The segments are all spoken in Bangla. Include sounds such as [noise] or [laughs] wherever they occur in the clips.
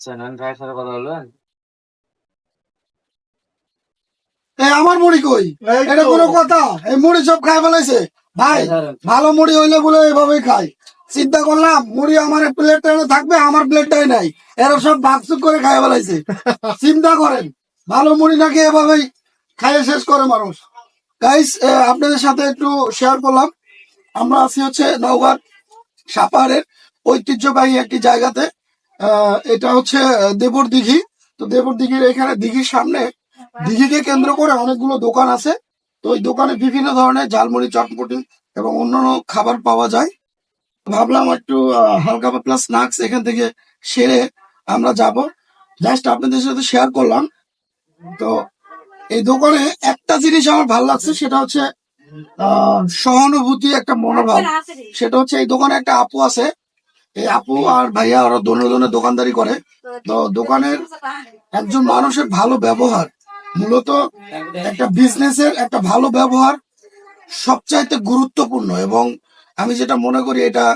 চ্যানেল ভাইয়ের সাথে কথা বলবেন? আমার মুড়ি কই? এটা কোনো কথা। এই মুড়ি সব খাই ফেলাইছে। ভাই ভালো মুড়ি হইলে বলে এভাবেই খাই চিন্তা করলাম মুড়ি আমার প্লেটটা থাকবে আমার প্লেটটাই নাই। এরা সব ভাগসুক করে খাই ফেলাইছে। [laughs] চিন্তা করেন ভালো মুড়ি নাকি এভাবেই খাইয়ে শেষ করে মানুষ। গাইস আপনাদের সাথে একটু শেয়ার করলাম। আমরা আছি হচ্ছে নওগাঁ সাপাহারের ঐতিহ্যবাহী একটি জায়গাতে। এটা হচ্ছে দেবর দিঘি। তো দেবর দিঘির এখানে দিঘির সামনে দিঘিকে কেন্দ্র করে অনেকগুলো দোকান আছে। তো ওই দোকানে বিভিন্ন ধরনের ঝালমুড়ি চটপটি এবং অন্যান্য খাবার পাওয়া যায়। ভাবলাম একটু হালকা পাতলা স্ন্যাক্স এখান থেকে সেরে আমরা যাব। জাস্ট আপনাদের সাথে শেয়ার করলাম। তো এই দোকানে একটা জিনিস আমার ভালো লাগছে সেটা হচ্ছে আহ, সহানুভূতি একটা মনোভাব। সেটা হচ্ছে এই দোকানে একটা আপু আছে। এই আপু আর ভাইয়া ওরা দোনো দোকানদারি করে। তো দোকানের একজন মানুষের ভালো ব্যবহার, মূলত একটা বিজনেসের একটা ভালো ব্যবহার সবচাইতে গুরুত্বপূর্ণ এবং আমি যেটা মনে করি এটা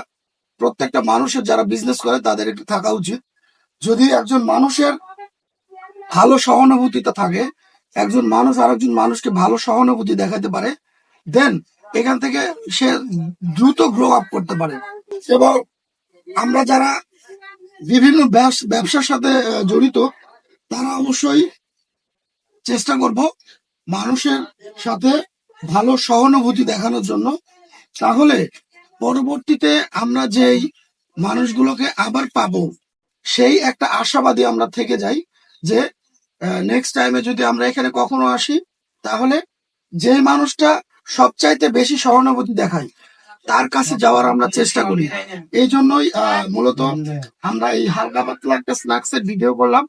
প্রত্যেকটা মানুষের যারা বিজনেস করে তাদের একটু থাকা উচিত। যদি একজন মানুষের ভালো সহানুভূতিটা থাকে, একজন মানুষ আরেকজন মানুষকে ভালো সহানুভূতি দেখাতে পারে দেন এখান থেকে সে দ্রুত গ্রো আপ করতে পারে। এবং আমরা যারা বিভিন্ন ব্যবস- ব্যবসার সাথে জড়িত, তারা অবশ্যই চেষ্টা করব মানুষের সাথে ভালো সহানুভূতি দেখানোর জন্য। তাহলে পরবর্তীতে আমরা যেই মানুষগুলোকে আবার পাবো, সেই একটা আশাবাদী আমরা থেকে যাই যে নেক্সট টাইমে যদি আমরা এখানে কখনো আসি, তাহলে যে মানুষটা সবচাইতে বেশি সহানুভূতি দেখায় তার কাছে যাওয়ার আমরা চেষ্টা করি। এই জন্যই মূলত আমরা এই হালকা পাতলা একটা স্ন্যাক্স এর ভিডিও করলাম।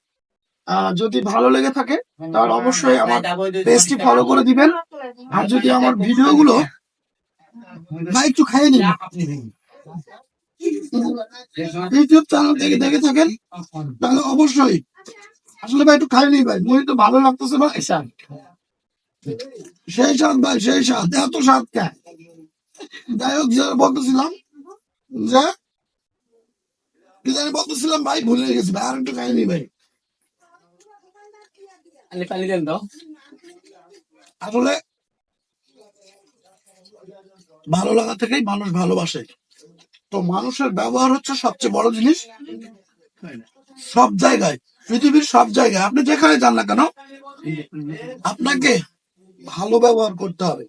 যদি ভালো লেগে থাকে, তাহলে অবশ্যই আমার পেজটি ফলো করে দিবেন। আর যদি আমার ভিডিওগুলো ভাই একটু খাইয়ে নিন। ইউটিউব চ্যানেল থেকে দেখে থাকেন, তাহলে অবশ্যই। আসলে ভাই, একটু খাইয়ে নিই ভাই, মুড়ি তো ভালো লাগতেছে ভাই সেই স্বাদ ভাই, সেই স্বাদ, এত স্বাদ কে? যাই হোক যেটা বলতেছিলাম যে কি জানি বলতেছিলাম ভাই ভুলে গেছি ভাই আর একটু খাইয়ে নিই ভাই পানি দেন তো। আসলে ভালো লাগা থেকেই মানুষ ভালোবাসে। তো মানুষের ব্যবহার হচ্ছে সবচেয়ে বড় জিনিস। সব জায়গায় পৃথিবীর সব জায়গায় আপনি যেখানে যান না কেন আপনাকে ভালো ব্যবহার করতে হবে।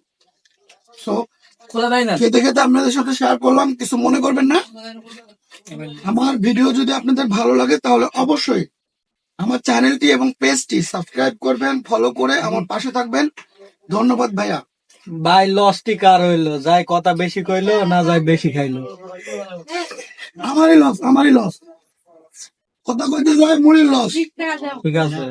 না খেতে খেতে আপনাদের সাথে শেয়ার করলাম কিছু মনে করবেন না? আমার ভিডিও যদি আপনাদের ভালো লাগে তাহলে অবশ্যই আমার চ্যানেলটি এবং পেজটি সাবস্ক্রাইব করবেন ফলো করে আমার পাশে থাকবেন। ধন্যবাদ ভাইয়া। ভাই লসটি কার হইল? যাই কথা বেশি কইলো না যায় বেশি খাইলো। আমারই লস আমারই লস কথা কইতে যায় মুড়ির লস ঠিক আছে।